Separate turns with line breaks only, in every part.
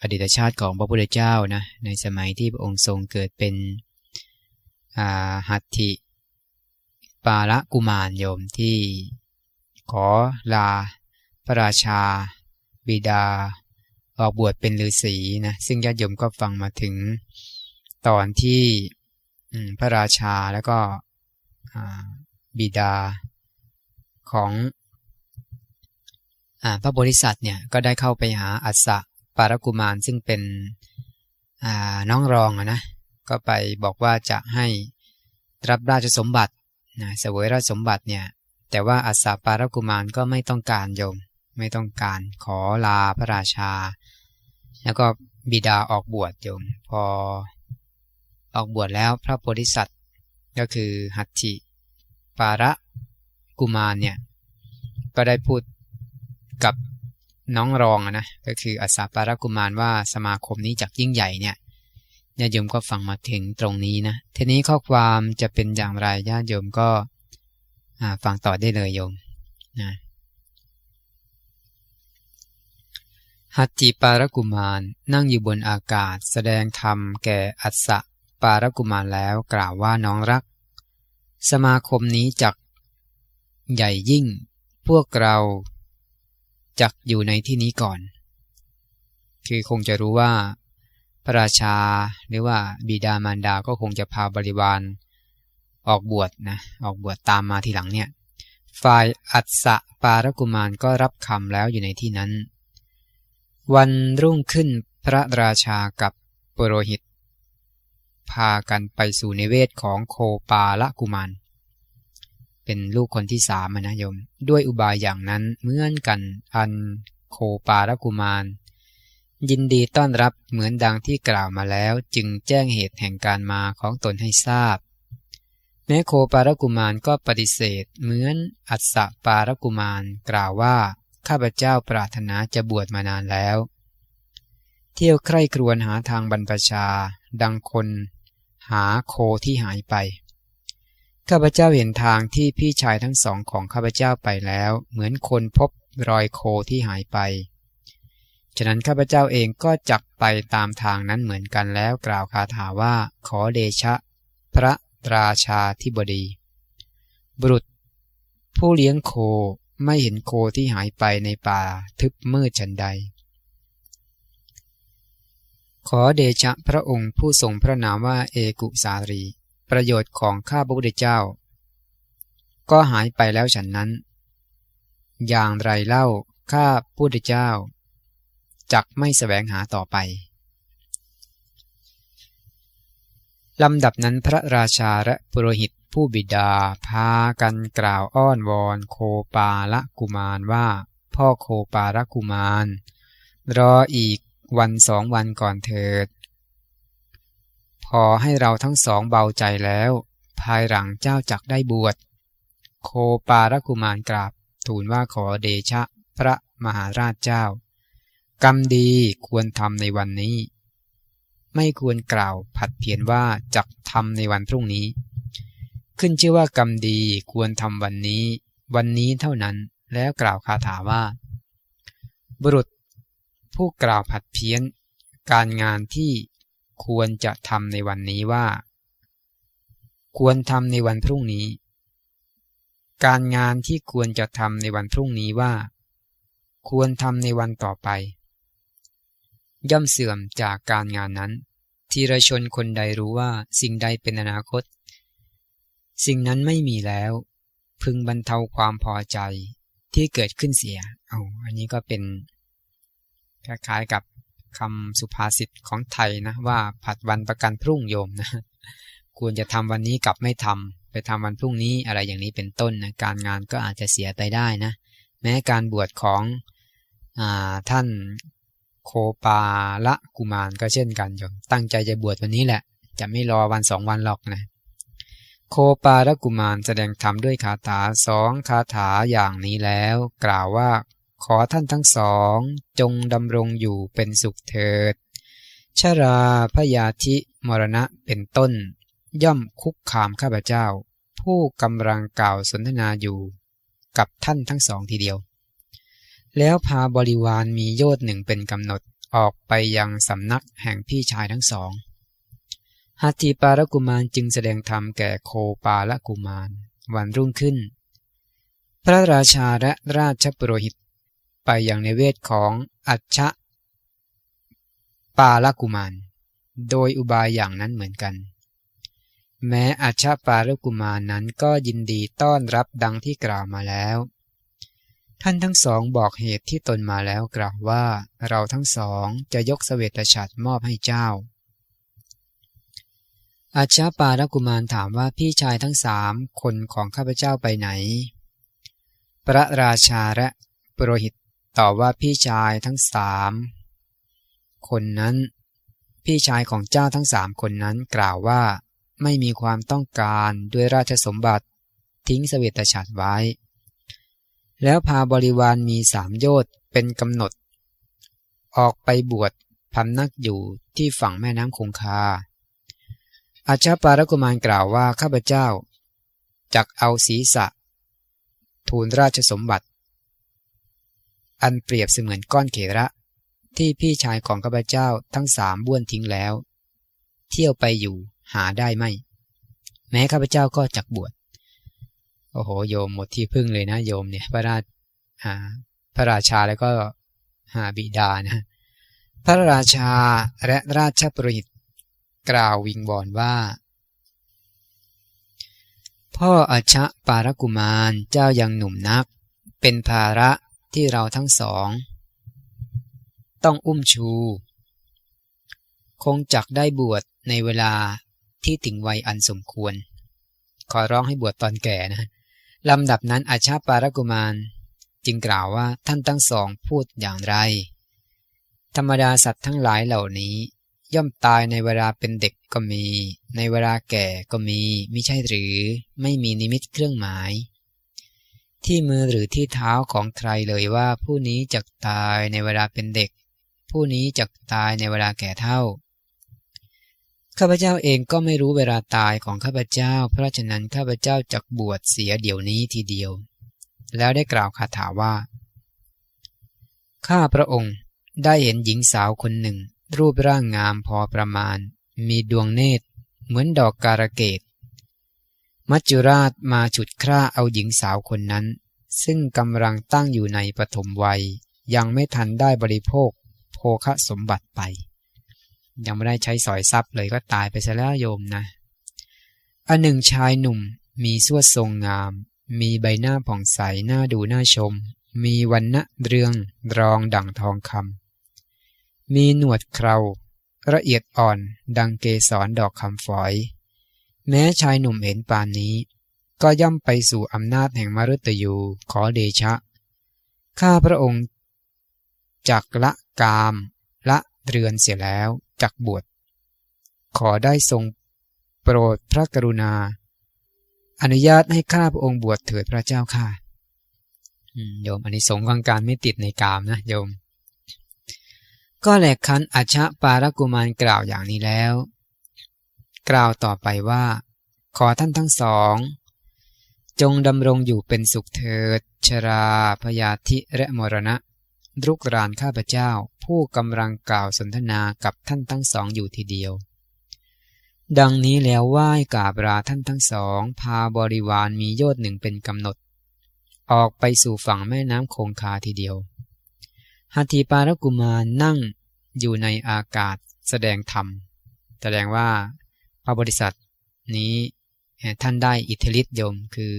อดีตชาติของพระพุทธเจ้านะในสมัยที่พระองค์ทรงเกิดเป็นหัตถิปาละกุมารโยมที่ขอลาพระราชา บิดา ออกบวชเป็นฤาษีนะซึ่งญาติโยมก็ฟังมาถึงตอนที่พระราชาแล้วก็บิดาของพระบริษัทเนี่ยก็ได้เข้าไปหาอัศ ปารกุมารซึ่งเป็นน้องรองนะก็ไปบอกว่าจะให้รับราชสมบัตินะเสวยราชสมบัติเนี่ยแต่ว่าอัศปารกุมารก็ไม่ต้องการโยม ไม่ต้องการขอลาพระราชา แล้วก็บิดาออกบวชโยม พอออกบวชแล้วพระโพธิสัตว์ก็คือหัตถิปาระกุมารเนี่ยก็ได้พูดกับ น้องรองนะก็คืออัสสาปารกุมารว่าสมาคมนี้จากยิ่งใหญ่เนี่ยญาติโยมก็ฟังมาถึงตรงนี้นะทีนี้ข้อความจะเป็นอย่างไรญาติโยมก็ฟังต่อได้เลยโยมนะหัตถิปารกุมารนั่งอยู่บนอากาศ แสดงธรรมแก่อัสสะปารกุมารแล้วกล่าวว่าน้องรัก สมาคมนี้จักใหญ่ยิ่ง พวกเรา จักอยู่ในที่นี้ก่อน คือคงจะรู้ว่า พระราชาหรือว่าบิดามารดาก็คงจะพาบริวารออกบวชนะออกบวชตามมาทีหลังเนี่ยฝ่ายอัศปารกุมารก็รับคำแล้วอยู่ในที่นั้น วันรุ่งขึ้นพระราชากับปุโรหิต พากันไปสู่ในเวทของโคปาละกุมาร เป็นลูกคนที่สามนะโยม ด้วยอุบายอย่างนั้นเหมือนกันอันโคปารกุมาร ยินดีต้อนรับเหมือนดังที่กล่าวมาแล้ว จึงแจ้งเหตุแห่งการมาของตนให้ทราบ แม้โคปารกุมารก็ปฏิเสธ เหมือนอัศปารกุมารกล่าวว่า ข้าพเจ้าปรารถนาจะบวชมานานแล้ว เที่ยวใคร่ครวญหาทางบรรพชา ดังคน หาโคที่หายไป ข้าพเจ้าเห็นทางที่พี่ชายทั้งสองของข้าพเจ้าไปแล้ว เหมือนคนพบรอยโคที่หายไป ฉะนั้นข้าพเจ้าเองก็จักไปตามทางนั้นเหมือนกันแล้วกล่าวคาถาว่า ขอเดชะ พระราชาธิบดี บุรุษ ผู้เลี้ยงโคไม่เห็นโคที่หายไปในป่าทึบมืดฉันใด ขอเดชะพระองค์ผู้ทรงพระนามว่าเอกุสารี ประโยชน์ของข้าพระพุทธเจ้า ก็หายไปแล้วฉันนั้น อย่างไรเล่าข้าพุทธเจ้าจักไม่สแสวงหาต่อไปลำดับนั้นพระราชาและปุโรหิตผู้บิดา พากันกล่าวอ้อนวอนโคปาละกุมารว่า พ่อโคปาละกุมาร รออีกวันสองวันก่อนเถิด พอให้เราทั้งสองเบาใจแล้ว ภายหลังเจ้าจักได้บวช โคปารกุมารกราบ ทูลว่าขอเดชะพระมหาราชเจ้า กรรมดีควรทำในวันนี้ ไม่ควรกล่าวผัดเพียนว่าจักทำในวันพรุ่งนี้ ขึ้นชื่อว่ากรรมดีควรทำวันนี้ วันนี้เท่านั้นแล้วกล่าวคาถาว่า บุรุษ ผู้กล่าวผัดเพี้ยน การงานที่ ควรจะทำในวันนี้ว่า ควรทำในวันพรุ่งนี้ การงานที่ควรจะทำในวันพรุ่งนี้ว่า ควรทำในวันต่อไป ย่อมเสื่อมจากการงานนั้นทีรชนคนใดรู้ว่าสิ่งใดเป็นอนาคต สิ่งนั้นไม่มีแล้ว พึงบรรเทาความพอใจที่เกิดขึ้นเสีย เอาอันนี้ก็เป็นคล้ายๆกับ คำสุภาษิตของไทยนะว่าผัดวันประกันพรุ่งโยมนะควรจะทำวันนี้กลับไม่ทำไปทำวันพรุ่งนี้อะไรอย่างนี้เป็นต้นนะการงานก็อาจจะเสียไปได้นะแม้การบวชของอท่านโคโคปาละกุมารก็เช่นกันโยมตั้งใจจะบวชวันนี้แหละ จะไม่รอวันสองวันหรอกนะโคปาละกุมารแสดงธรรมด้วยคาถาสองคาถาอย่างนี้แล้ว กล่าวว่า ขอท่านทั้งสอง จงดำรงอยู่เป็นสุขเถิด ชราพยาธิมรณะเป็นต้น ย่อมคุกคามข้าพเจ้า ผู้กำลังกล่าวสนทนาอยู่ กับท่านทั้งสองทีเดียว แล้วพาบริวารมีโยชน์หนึ่งเป็นกำหนดออกไปยังสำนักแห่งพี่ชายทั้งสองหัตถีปาลกุมารจึงแสดงธรรมแก่โคปาลกุมาร วันรุ่งขึ้น พระราชาและราชปุโรหิต ไปอยังในเวทของอัชชะปาลกุมาร โดยอุบายอย่างนั้นเหมือนกัน แม้อัชชะปาลกุมารนั้นก็ยินดีต้อนรับดังที่กล่าวมาแล้ว ท่านทั้งสองบอกเหตุที่ตนมาแล้วกล่าวว่าเราทั้งสองจะยกสเสวตฉัตรมอบให้เจ้าอาชาปาลกุมารถามว่าพี่ชายทั้งสามคนของข้าพเจ้าไปไหน พระราชาและปรหิต ตอบว่าพี่ชายทั้งสามคนนั้น พี่ชายของเจ้าทั้งสามคนนั้นกล่าวว่าไม่มีความต้องการด้วยราชสมบัติทิ้งสเวตฉัตรไว้ แล้วพาบริวารมีสามโยชน์เป็นกำหนด ออกไปบวชพำนักอยู่ที่ฝั่งแม่น้ำคงคา อาชาปารกุมารกล่าวว่าข้าพเจ้าจักเอาศีรษะ ทูลราชสมบัติ อันเปรียบเสมือนก้อนเขระ ที่พี่ชายของข้าพเจ้าทั้งสามบ้วนทิ้งแล้ว เที่ยวไปอยู่หาได้ไหมแม้ข้าพเจ้าก็จักบวชโอ้โหโยมหมดที่พึ่งเลยนะโยมเนี่ย พระราชาพระราชาแล้วก็หาบิดานะ พระราชาและราชปรหิตกล่าววิงบอนว่า พ่ออาชะปารกุมารเจ้ายังหนุ่มนัก เป็นภาระ ที่เราทั้งสอง ต้องอุ้มชู คงจักได้บวชในเวลาที่ถึงวัยอันสมควร ขอร้องให้บวชตอนแก่นะลำดับนั้นอาชาปารกุมาร จึงกล่าวว่าท่านทั้งสองพูดอย่างไร ธรรมดาสัตว์ทั้งหลายเหล่านี้ ย่อมตายในเวลาเป็นเด็กก็มี ในเวลาแก่ก็มีมิใช่หรือ ไม่มีนิมิตเครื่องหมาย ที่มือหรือที่เท้าของใครเลยว่า ผู้นี้จะตายในเวลาเป็นเด็ก ผู้นี้จะตายในเวลาแก่เท่าข้าพเจ้าเองก็ไม่รู้เวลาตายของข้าพเจ้า เพราะฉะนั้นข้าพเจ้าจักบวชเสียเดี๋ยวนี้ทีเดียว แล้วได้กล่าวคาถาว่า ข้าพระองค์ได้เห็นหญิงสาวคนหนึ่ง รูปร่างงามพอประมาณ มีดวงเนตร เหมือนดอกการะเกด มัจจุราชมาฉุดคร่าเอาหญิงสาวคนนั้น ซึ่งกำลังตั้งอยู่ในปฐมวัย ยังไม่ทันได้บริโภค โภคสมบัติไป ยังไม่ได้ใช้สอยทรัพย์เลยก็ตายไปซะแล้วโยมนะอันหนึ่งชายหนุ่มมีสวดทรงงาม มีใบหน้าผ่องใสหน้าดูน่าชม มีวันณะเรืองรองดั่งทองคำมีหนวดเคราละเอียดอ่อนดังเกสรดอกคำฝอย แม้ชายหนุ่มเห็นปานนี้ ก็ย่อมไปสู่อำนาจแห่งมรุตยูขอเดชะ ข้าพระองค์จักละกาม ละเรือนเสียแล้วจักบวชขอได้ทรงโปรดพระกรุณา อนุญาตให้ข้าพระองค์บวชเถิดพระเจ้าค่ะโยมอันนี้สงของการไม่ติดในกามนะโยม ก็แหลกคันอัชะปารกุมารกล่าวอย่างนี้แล้ว กล่าวต่อไปว่า ขอท่านทั้งสอง จงดำรงอยู่เป็นสุขเถิด ชราพยาธิและมรณะ รุกรานข้าพเจ้า ผู้กำลังกล่าวสนทนากับท่านทั้งสองอยู่ทีเดียว ดังนี้แล้วไหว้กาบราท่านทั้งสอง พาบริวารมีโยชน์หนึ่งเป็นกำหนด ออกไปสู่ฝั่งแม่น้ำคงคาทีเดียวหัตถีปารกุมารนั่งอยู่ในอากาศแสดงธรรม แสดงว่า พระบริษัทนี้ท่านได้อิทธิฤทธิยมคือ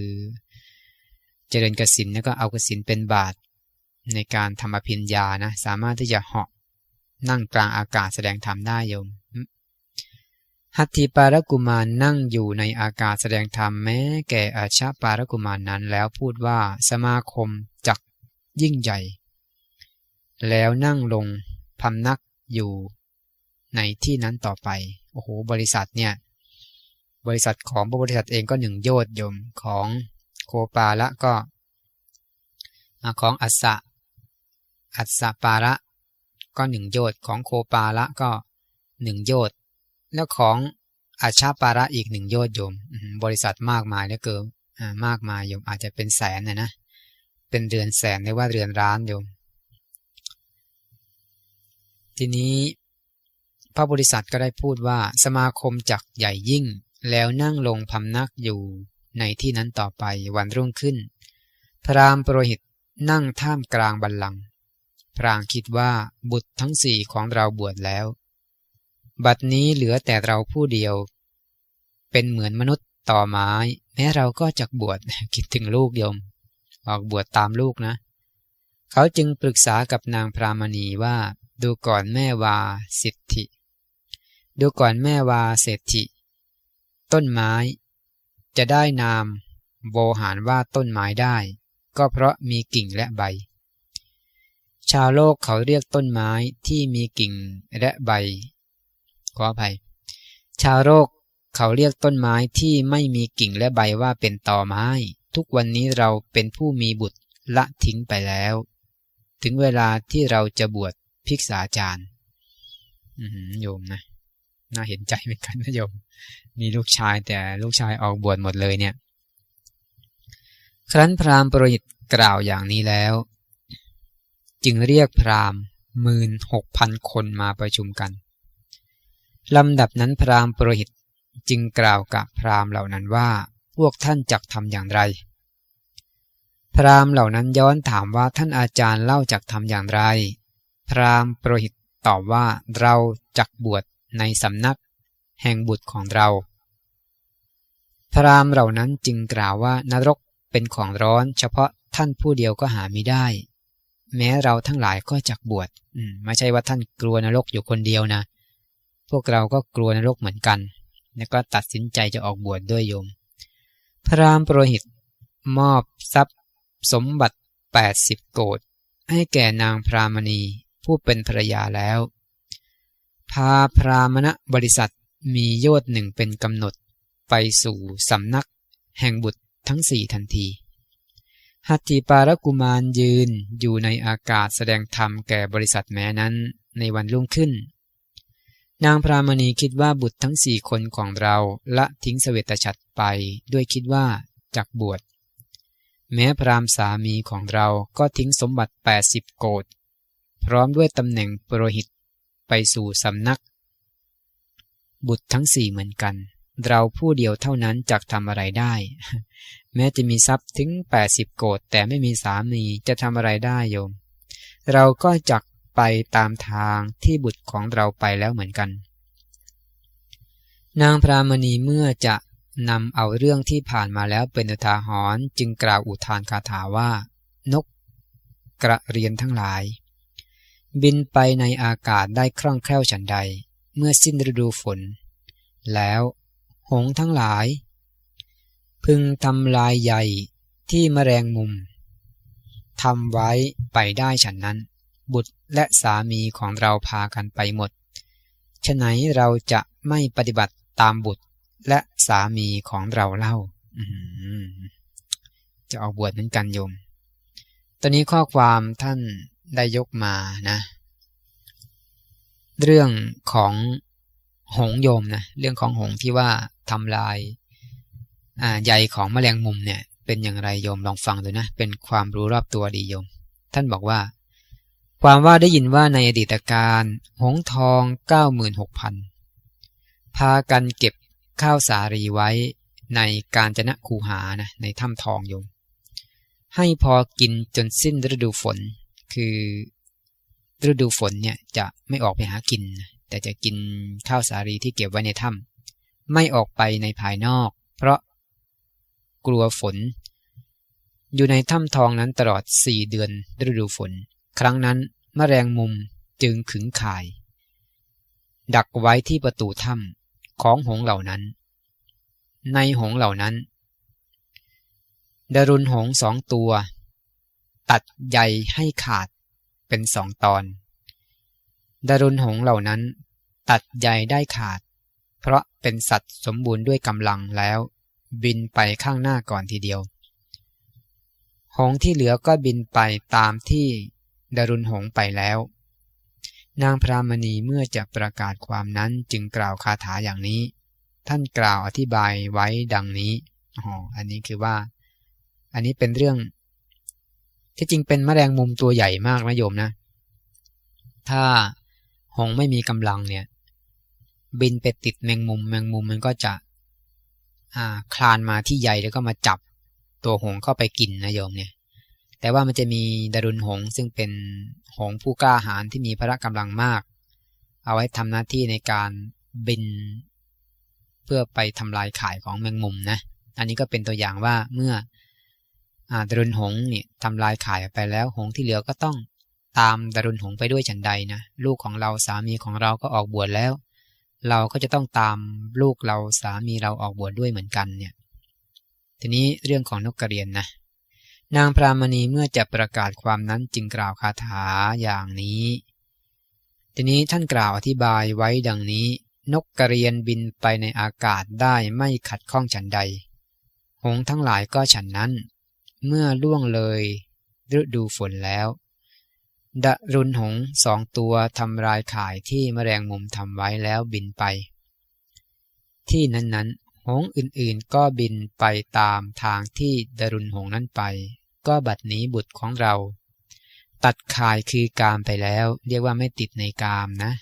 เจริญกสินแล้วก็เอากสินเป็นบาทในการทำอภิญญานะสามารถที่จะเหาะนั่งกลางอากาศแสดงธรรมได้โยมหัตถีปารกุมารนั่งอยู่ในอากาศแสดงธรรมแม้แก่อาชาปารกุมารนั้นแล้วพูดว่าสมาคมจักยิ่งใหญ่ แล้วนั่งลงพำนักอยู่ในที่นั้นต่อไป โอ้โหบริษัทเนี่ยบริษัทของบริษัทเองก็หนึ่งโยชน์โยมของโคปาละก็ของอัสสะอัสสะปาระก็หนึ่งโยชน์ของโคปาละก็หนึ่งโยชน์แล้วของอาชาปาระอีกหนึ่งโยชน์โยม บริษัทมากมายเหลือเกินมากมายยมอาจจะเป็นแสนนะนะเป็นเรือนแสนหรือว่าเรือนร้านโยม ทีนี้ พระบริษัทก็ได้พูดว่าสมาคมจักใหญ่ยิ่ง แล้วนั่งลงพำนักอยู่ในที่นั้นต่อไปวันรุ่งขึ้นพรามปรหิตนั่งท่ามกลางบัลลังก์พรางคิดว่าบุตรทั้งสี่ของเราบวชแล้ว บัดนี้เหลือแต่เราผู้เดียว เป็นเหมือนมนุษย์ต่อไม้ แม้เราก็จักบวชคิดถึงลูกโยม ออกบวชตามลูกนะ เขาจึงปรึกษากับนางพรามณีว่าดูก่อนแม่วาสิทธิ ดูก่อนแม่วาเศรษฐิ ต้นไม้ จะได้นามโวหารว่าต้นไม้ได้ ก็เพราะมีกิ่งและใบ ชาวโลกเขาเรียกต้นไม้ที่มีกิ่งและใบ ขออภัย ชาวโลกเขาเรียกต้นไม้ที่ไม่มีกิ่งและใบว่าเป็นตอไม้ ทุกวันนี้เราเป็นผู้มีบุตรละทิ้งไปแล้ว ถึงเวลาที่เราจะบวชภิกษาจารย์โยมนะ น่าเห็นใจเหมือนกันนะโยม มีลูกชายแต่ลูกชายออกบวชหมดเลยเนี่ย ครั้นพราหมณ์ปรหิตกล่าวอย่างนี้แล้ว จึงเรียกพราหมณ์หมื่นหกพันคนมาประชุมกันลำดับนั้นพราหมณ์ปรหิตจึงกล่าวกับพราหมณ์เหล่านั้นว่าพวกท่านจักทำอย่างไร พราหมณ์เหล่านั้นย้อนถามว่าท่านอาจารย์เล่าจักทำอย่างไร พราหมณ์โปรหิตตอบว่าเราจักบวช ในสำนัก แห่งบุตรของเรา พระรามเหล่านั้นจึงกล่าวว่านรกเป็นของร้อนเฉพาะท่านผู้เดียวก็หาไม่ได้ แม้เราทั้งหลายก็จักบวชไม่ใช่ว่าท่านกลัวนรกอยู่คนเดียวนะ พวกเราก็กลัวนรกเหมือนกัน แล้วก็ตัดสินใจจะออกบวชดด้วยโยม พระรามโปรหิตมอบทรัพย์ สมบัติ 80 โกดให้แก่นางพรามณีผู้เป็นภรรยาแล้ว พาพรามณบริษัทมีโยชน์หนึ่งเป็นกำหนดไปสู่สำนัก แห่งบุตรทั้งสี่ทันที หัตถิปารกุมารยืนอยู่ในอากาศแสดงธรรมแก่บริษัทแม้นั้นในวันรุ่งขึ้น นางพรามณีคิดว่าบุตรทั้งสี่คนของเราละทิ้งสเวตฉัตรไปด้วยคิดว่าจักบวช แม้พรามสามีของเราก็ทิ้งสมบัติ 80 โกดพร้อมด้วยตำแหน่งปรหิต ไปสู่สำนัก บุตรทั้งสี่เหมือนกัน เราผู้เดียวเท่านั้นจักทำอะไรได้ แม้จะมีทรัพย์ถึง80โกดแต่ไม่มีสามีจะทำอะไรได้โยม เราก็จักไปตามทางที่บุตรของเราไปแล้วเหมือนกัน นางพรามณีเมื่อจะนำเอาเรื่องที่ผ่านมาแล้วเป็นอุทาหรณ์จึงกล่าวอุทานคาถาว่า นกกระเรียนทั้งหลาย บินไปในอากาศได้คล่องแคล่วฉันใด เมื่อสิ้นฤดูฝน แล้ว หงทั้งหลาย พึงทำลายใหญ่ที่มแมลงมุมทำไว้ไปได้ฉันนั้น บุตรและสามีของเราพากันไปหมดฉะไหนเราจะไม่ปฏิบัติตามบุตรและสามีของเราเล่าจะออกบวชเหมือนกันโยม ตอนนี้ข้อความท่าน ได้ยกมานะ เรื่องของหงโยมนะเรื่องของหงที่ว่าทำลายใยของแมลงมุมเนี่ย เป็นอย่างไรโยมลองฟังดูนะ เป็นความรู้รอบตัวดีโยม ท่านบอกว่า ความว่าได้ยินว่าในอดีตการหงทองเก้าหมื่นหกพันพากันเก็บข้าวสารีไว้ในการจนะคูหานะในถ้ำทองโยม ให้พอกินจนสิ้นฤดูฝน คือฤดูฝนเนี่ยจะไม่ออกไปหากิน แต่จะกินข้าวสาลีที่เก็บไว้ในถ้ำไม่ออกไปในภายนอก เพราะกลัวฝน อยู่ในถ้ำทองนั้นตลอดสี่เดือนฤดูฝน ครั้งนั้นมแมลงมุมจึงขึงข่าย ดักไว้ที่ประตูถ้ำของหงเหล่านั้น ในหงเหล่านั้นดารุณหงสองตัว ตัดใยให้ขาดเป็นสองตอน ดารุณหงเหล่านั้น ตัดใยได้ขาด เพราะเป็นสัตว์สมบูรณ์ด้วยกำลังแล้ว บินไปข้างหน้าก่อนทีเดียว หงที่เหลือก็บินไปตามที่ดารุณหงไปแล้ว นางพรามณีเมื่อจะประกาศความนั้นจึงกล่าวคาถาอย่างนี้ ท่านกล่าวอธิบายไว้ดังนี้อ๋ออันนี้คือว่า อันนี้เป็นเรื่อง ที่จริงเป็นแมลงมุมตัวใหญ่มากนะโยมนะ ถ้าหงไม่มีกำลังเนี่ย บินไปติดแมงมุม แมงมุมมันก็จะคลานมาที่ใหญ่แล้วก็มาจับตัวหงเข้าไปกินนะโยมเนี่ย แต่ว่ามันจะมีดารุณหงซึ่งเป็นหงผู้กล้าหาญที่มีพละกำลังมาก เอาไว้ทำหน้าที่ในการบิน เพื่อไปทำลายข่ายของแมงมุมนะ อันนี้ก็เป็นตัวอย่างว่าเมื่อ ดรุณหงเนี่ยทำลายขายไปแล้วหงที่เหลือก็ต้องตามดรุณหงไปด้วยฉันใดนะลูกของเราสามีของเราก็ออกบวชแล้ว เราก็จะต้องตามลูกเราสามีเราออกบวชดด้วยเหมือนกันเนี่ยทีนี้เรื่องของนกกระเรียนนะนางพรามณีเมื่อจะประกาศความนั้นจึงกล่าวคาถาอย่างนี้ ทีนี้ท่านกล่าวอธิบายไว้ดังนี้ นกกระเรียนบินไปในอากาศได้ไม่ขัดข้องฉันใด หงทั้งหลายก็ฉันนั้น เมื่อล่วงเลยฤดูฝนแล้ว ดรุนหงสองตัวทำลายข่ายที่มแมลงมุมทำไว้แล้วบินไป ที่นั้นๆ หงอื่นๆก็บินไปตามทางที่ดรุนหงนั้นไป ก็บัดนี้บุตรของเรา ตัดข่ายคือกามไปแล้ว เรียกว่าไม่ติดในกามนะ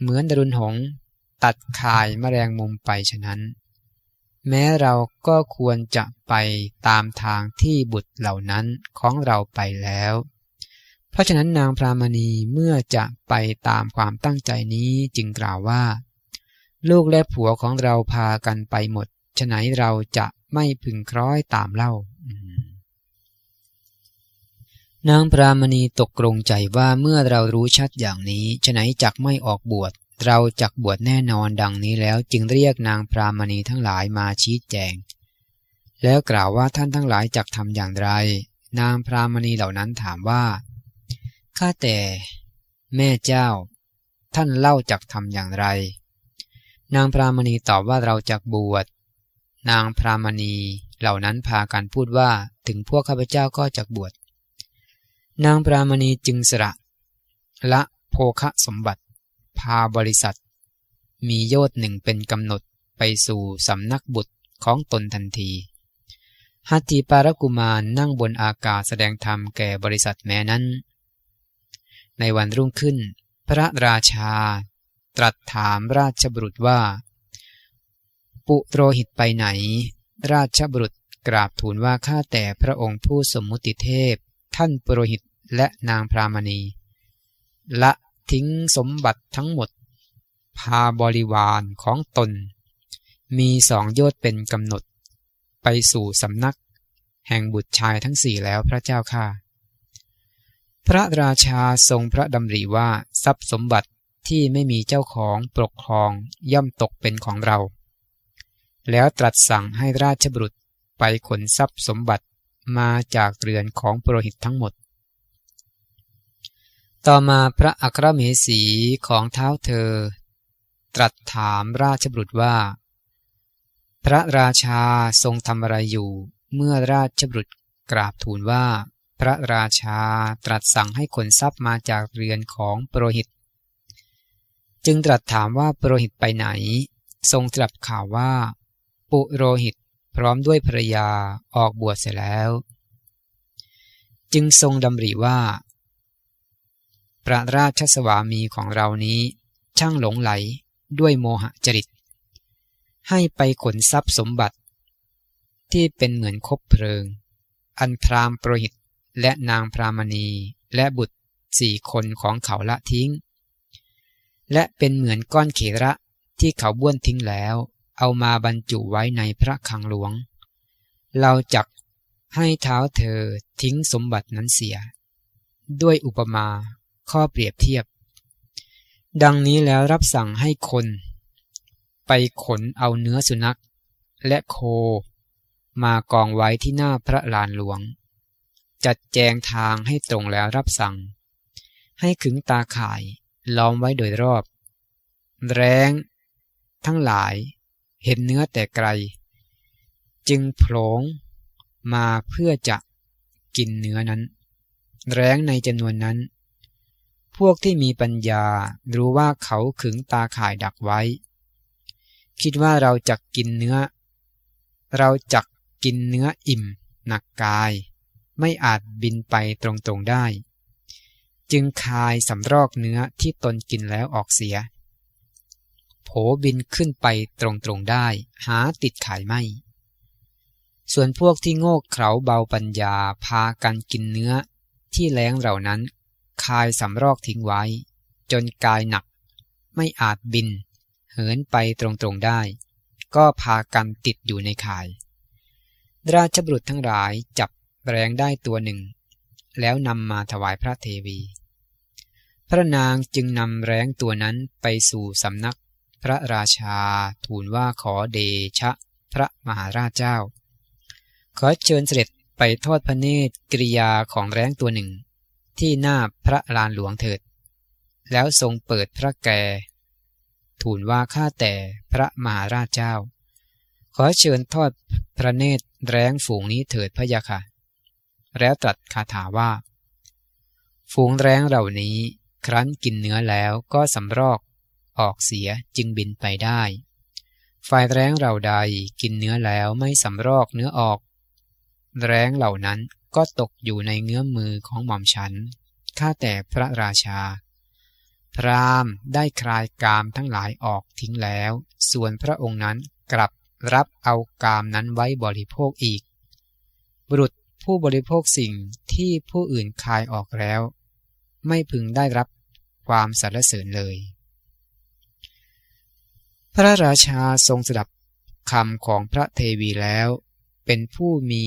เหมือนดรุนหงตัดข่ายมแมลงมุมไปฉะนั้น แม้เราก็ควรจะไปตามทางที่บุตรเหล่านั้นของเราไปแล้ว เพราะฉะนั้นนางพรามณีเมื่อจะไปตามความตั้งใจนี้จึงกล่าวว่า ลูกและผัวของเราพากันไปหมดฉะไหนเราจะไม่พึงคล้อยตามเล่านางพรามณีตกกรงใจว่าเมื่อเรารู้ชัดอย่างนี้ฉะไหนจักไม่ออกบวช เราจักบวชแน่นอนดังนี้แล้วจึงเรียกนางพรามณีทั้งหลายมาชี้แจง แล้วกล่าวว่าท่านทั้งหลายจักทำอย่างไร นางพรามณีเหล่านั้นถามว่า ข้าแต่ แม่เจ้า ท่านเล่าจักทำอย่างไร นางพรามณีตอบว่าเราจักบวช นางพรามณีเหล่านั้นพากันพูดว่าถึงพวกข้าพเจ้าก็จักบวช นางพรามณีจึงสระละโภคสมบัติ พาบริษัท มีโยชน์หนึ่งเป็นกำหนดไปสู่สำนักบุตรของตนทันทีฮัตติปารกุมารนั่งบนอากาศแสดงธรรมแก่บริษัทแม้นั้น ในวันรุ่งขึ้น พระราชา ตรัสถามราชบุรุษว่า ปุโรหิตไปไหน ราชบุรุษกราบทูลว่าข้าแต่พระองค์ผู้สมมุติเทพ ท่านปุโรหิตและนางพรามณี ละ ทิ้งสมบัติทั้งหมด พาบริวารของตน มีสองโยชน์เป็นกำหนด ไปสู่สำนัก แห่งบุตรชายทั้งสี่แล้วพระเจ้าข้าพระราชาทรงพระดำริว่าทรัพย์สมบัติที่ไม่มีเจ้าของปกครองย่อมตกเป็นของเรา แล้วตรัสสั่งให้ราชบุตรไปขนทรัพย์สมบัติมาจากเรือนของปรหิตทั้งหมด ต่อมาพระอัครเมสีของเท้าเธอ ตรัสถามราชบุตรว่า พระราชาทรงทำอะไรอยู่ เมื่อราชบุตรกราบทูลว่า พระราชาตรัสสั่งให้ขนทรัพย์มาจากเรือนของโปรหิต จึงตรัสถามว่าโปรหิตไปไหน ทรงตรัสข่าวว่า ปุโรหิตพร้อมด้วยภรยาออกบวชเสร็จแล้ว จึงทรงดำริว่า พระราชสวามีของเรานี้ ช่างหลงไหลด้วยโมหจริต ให้ไปขนทรัพย์สมบัติ ที่เป็นเหมือนคบเพลิง อันพรามโปรหิตและนางพรามณีและบุตรสี่คนของเขาละทิ้ง และเป็นเหมือนก้อนเขระที่เขาบ้วนทิ้งแล้ว เอามาบรรจุไว้ในพระคังหลวง เราจักให้เท้าเธอทิ้งสมบัตินั้นเสีย ด้วยอุปมา ข้อเปรียบเทียบ ดังนี้แล้วรับสั่งให้คน ไปขนเอาเนื้อสุนัข และโค มากองไว้ที่หน้าพระลานหลวง จัดแจงทางให้ตรงแล้วรับสั่ง ให้ขึงตาข่ายล้อมไว้โดยรอบ แรงทั้งหลายเห็นเนื้อแต่ไกล จึงโผลงมาเพื่อจะกินเนื้อนั้น แรงในจำนวนนั้น พวกที่มีปัญญารู้ว่าเขาขึงตาข่ายดักไว้ คิดว่าเราจะกินเนื้อ เราจะกินเนื้ออิ่ม หนักกาย ไม่อาจบินไปตรงๆได้ จึงคายสำรอกเนื้อที่ตนกินแล้วออกเสีย โผบินขึ้นไปตรงๆได้ หาติดขายไม่ ส่วนพวกที่โง่เขลาเบาปัญญาพากันกินเนื้อที่แล้งเหล่านั้น คายสำรอกทิ้งไว้ จนกายหนัก ไม่อาจบิน เหินไปตรงๆได้ ก็พากันติดอยู่ในข่าย ราชบุรุษทั้งหลายจับแรงได้ตัวหนึ่ง แล้วนำมาถวายพระเทวี พระนางจึงนำแรงตัวนั้นไปสู่สำนักพระราชาทูลว่าขอเดชะพระมหาราชเจ้า ขอเชิญเสด็จไปทอดพระเนตรกิริยาของแรงตัวหนึ่ง ที่หน้าพระลานหลวงเถิด แล้วทรงเปิดพระแก่ทูลว่าข้าแต่พระมหาราชเจ้า ขอเชิญทอดพระเนตรแรงฝูงนี้เถิดพระยาค่ะ แล้วตรัสคาถาว่า ฝูงแรงเหล่านี้ครั้นกินเนื้อแล้วก็สำรอกออกเสียจึงบินไปได้ฝ่ายแรงเหล่าใดกินเนื้อแล้วไม่สำรอกเนื้อออก แรงเหล่านั้น ก็ตกอยู่ในเงื้อมมือของหม่อมฉัน ข้าแต่พระราชา พรามได้คลายกามทั้งหลายออกทิ้งแล้ว ส่วนพระองค์นั้นกลับรับเอากามนั้นไว้บริโภคอีก บุรุษผู้บริโภคสิ่งที่ผู้อื่นคายออกแล้ว ไม่พึงได้รับความสรรเสริญเลย พระราชาทรงสดับคำของพระเทวีแล้ว เป็นผู้มี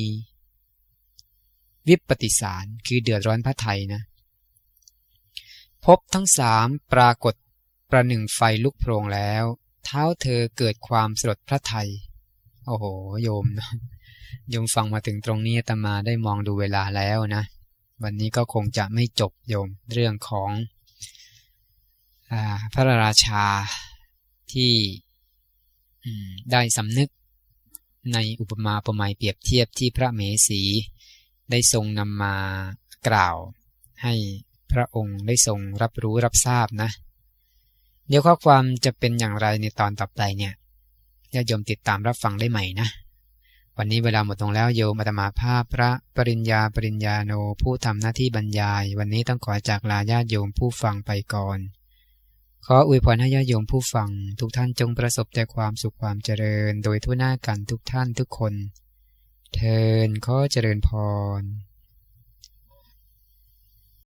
วิปฏิสารคือเดือดร้อนพระไทยนะพบทั้งสามปรากฏประหนึ่งไฟลุกโพรงแล้ว เท้าเธอเกิดความสลดพระไทย โอ้โห โยมนะโยมฟังมาถึงตรงนี้ตมาได้มองดูเวลาแล้วนะ วันนี้ก็คงจะไม่จบโยมเรื่องของอพระราชาที่ได้สำนึกในอุปมาอุปไมยเปรียบเทียบที่พระเมสี ได้ทรงนำมากล่าว ให้พระองค์ได้ทรงรับรู้รับทราบนะ เดี๋ยวข้อความจะเป็นอย่างไรในตอนต่อไปเนี่ยญาติโยมติดตามรับฟังได้ใหม่นะวันนี้เวลาหมดลงแล้วโยมอาตมาภาพพระปริญญาปริญญาโนผู้ทำหน้าที่บรรยาย วันนี้ต้องขอจากลาญาติโยมผู้ฟังไปก่อน ขออวยพรให้ญาติโยมผู้ฟัง ทุกท่านจงประสบแต่ความสุขความเจริญ โดยทั่วหน้ากันทุกท่านทุกคน เทินขอเจริญพร